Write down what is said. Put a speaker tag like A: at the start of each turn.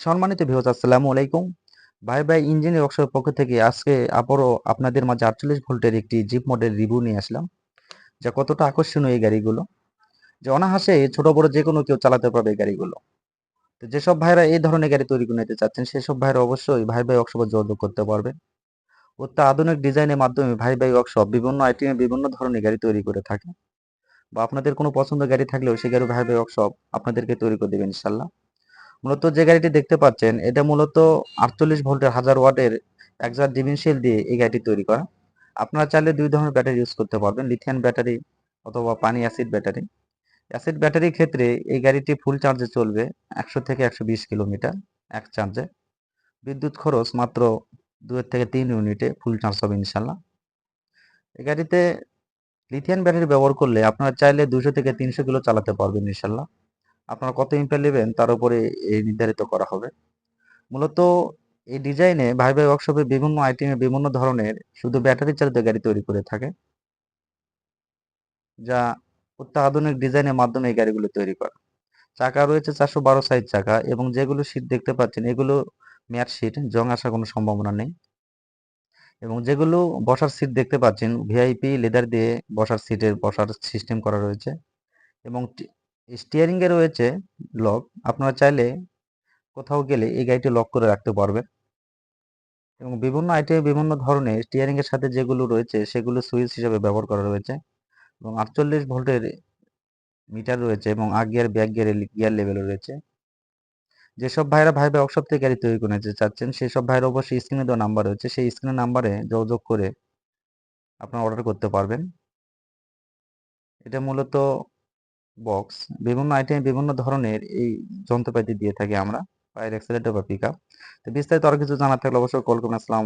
A: সম্মানিত ভিউজ আসসালামু আলাইকুম। ভাই ভাই ইঞ্জিনিয়ার ওয়ার্কশপের পক্ষ থেকে আজকে আবারও আপনাদের মাঝে আটচল্লিশ ভোল্টের একটি জিপ মডেল রিভিউ নিয়ে আসলাম, যা কতটা আকর্ষণীয় এই গাড়িগুলো, যে অনাহাসে ছোট, বড় যে কোনো কেউ চালাতে পারবে এই গাড়িগুলো। তো যেসব ভাইরা এই ধরনের গাড়ি তৈরি করে নিতে চাচ্ছেন, সেসব ভাইরা অবশ্যই ভাই ভাই ওয়ার্কশপে যোগাযোগ করতে পারবেন। অত্যা আধুনিক ডিজাইনের মাধ্যমে ভাই ভাই ওয়ার্কশপ বিভিন্ন আইটেমে বিভিন্ন ধরনের গাড়ি তৈরি করে থাকে। বা আপনাদের কোনো পছন্দের গাড়ি থাকলেও সেই গাড়ি ভাই ভাই ওয়ার্কশপ আপনাদেরকে তৈরি করে দেবেন ইনশাল্লাহ মূলত যে গাড়িটি দেখতে পাচ্ছেন, এটা মূলত আটচল্লিশ ভোল্টের হাজার ওয়াটের একজার ডিভিনশিয়াল দিয়ে এই গাড়িটি তৈরি করা। আপনারা চাইলে দুই ধরনের ব্যাটারি ইউজ করতে পারবেন, লিথিয়াম ব্যাটারি অথবা পানি অ্যাসিড ব্যাটারি। অ্যাসিড ব্যাটারির ক্ষেত্রে এই গাড়িটি ফুল চার্জে চলবে একশো থেকে একশো বিশ কিলোমিটার এক চার্জে। বিদ্যুৎ খরচ মাত্র দুই থেকে তিন ইউনিটে ফুল চার্জ হবে ইনশাল্লাহ এই গাড়িতে লিথিয়াম ব্যাটারি ব্যবহার করলে আপনারা চাইলে দুশো থেকে তিনশো কিলো চালাতে পারবেন ইনশাল্লাহ আপনারা কত ইম্পেল নেবেন, তার উপরে এই নির্ধারিত করা হবে। মূলত এই ডিজাইনে ভাই ভাই ওয়ার্কশপে বিভিন্ন আইটেমে বিভিন্ন ধরনের শুধু ব্যাটারি চালিত গাড়ি তৈরি করে থাকে, যা অত্যাধুনিক ডিজাইনের মাধ্যমে এই গাড়িগুলো তৈরি করা। চাকা রয়েছে চারশো বারো সাইজ চাকা এবং যেগুলো সিট দেখতে পাচ্ছেন, এগুলো ম্যাট সিট জং আসার কোনো সম্ভাবনা নেই। এবং যেগুলো বসার সিট দেখতে পাচ্ছেন ভিআইপি লেদার দিয়ে বসার সিটের বসার সিস্টেম করা রয়েছে। এবং স্টিয়ারিং এ রয়েছে লক আপনারা চাইলে কোথাও গেলে এই গাড়িটি লক করে রাখতে পারবেন। এবং বিভিন্ন আইটেমে বিভিন্ন ধরনের স্টিয়ারিং এর সাথে যেগুলো রয়েছে, সেগুলো সুইচ হিসেবে ব্যবহার করা রয়েছে। এবং আটচল্লিশ ভোল্টের মিটার রয়েছে এবং আগ গিয়ার ব্যাক গিয়ার গিয়ার লেভেলও রয়েছে। যেসব ভাইরা ভাই ওয়ার্কশপ থেকে গাড়ি তৈরি করে নিতে চাচ্ছেন সেই সব ভাইরা অবশ্যই স্ক্রিনে দেওয়া নাম্বার রয়েছে। সেই স্ক্রিনের নাম্বারে যোগাযোগ করে আপনারা অর্ডার করতে পারবেন। এটা মূলত বক্স বিভিন্ন আইটেম বিভিন্ন ধরনের এই যন্ত্রপাতি দিয়ে থাকি আমরা ফায়ার এক্সেলেটর বা পিক তো বিস্তারিত আরও কিছু জানার থাকলে অবশ্যই কল করুন আসসালাম